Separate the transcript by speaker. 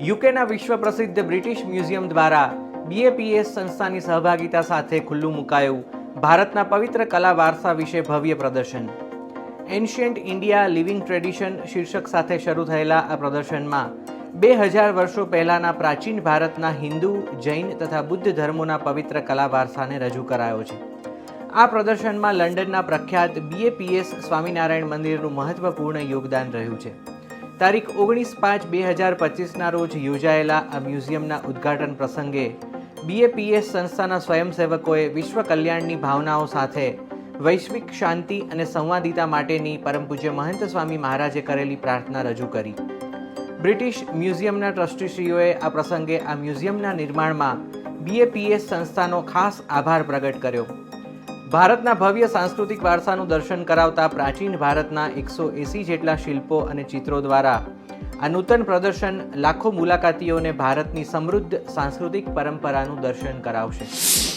Speaker 1: યુકેના વિશ્વ પ્રસિદ્ધ British museum દ્વારા બીએપીએસ સંસ્થાની સહભાગિતા સાથે ખુલ્લું મુકાયું ભારતના પવિત્ર કલા વારસા વિશે ભવ્ય પ્રદર્શન. એન્શિયન્ટ ઇન્ડિયા લિવિંગ ટ્રેડિશન શીર્ષક સાથે શરૂ થયેલા આ પ્રદર્શનમાં બે હજાર વર્ષો પહેલાંના પ્રાચીન ભારતના હિન્દુ, જૈન તથા બુદ્ધ ધર્મોના પવિત્ર કલા વારસાને રજૂ કરાયો છે. આ પ્રદર્શનમાં લંડનના પ્રખ્યાત બીએપીએસ સ્વામિનારાયણ મંદિરનું મહત્વપૂર્ણ યોગદાન રહ્યું છે. તારીખ ઓગણીસ પાંચ બે હજાર પચીસના રોજ યોજાયેલા આ મ્યુઝિયમના ઉદ્ઘાટન પ્રસંગે બીએપીએસ સંસ્થાના સ્વયંસેવકોએ વિશ્વ કલ્યાણની ભાવનાઓ સાથે વૈશ્વિક શાંતિ અને સંવાદિતા માટેની પરમ પૂજ્ય મહંત સ્વામી મહારાજે કરેલી પ્રાર્થના રજૂ કરી. બ્રિટિશ મ્યુઝિયમના ટ્રસ્ટીશ્રીઓએ આ પ્રસંગે આ મ્યુઝિયમના નિર્માણમાં બીએપીએસ સંસ્થાનો ખાસ આભાર પ્રગટ કર્યો. ભારતના ભવ્ય સાંસ્કૃતિક વારસાનું દર્શન કરાવતા પ્રાચીન ભારતના એકસો એંસી જેટલા શિલ્પો અને ચિત્રો દ્વારા આ નૂતન પ્રદર્શન લાખો મુલાકાતીઓને ભારતની સમૃદ્ધ સાંસ્કૃતિક પરંપરાનું દર્શન કરાવશે.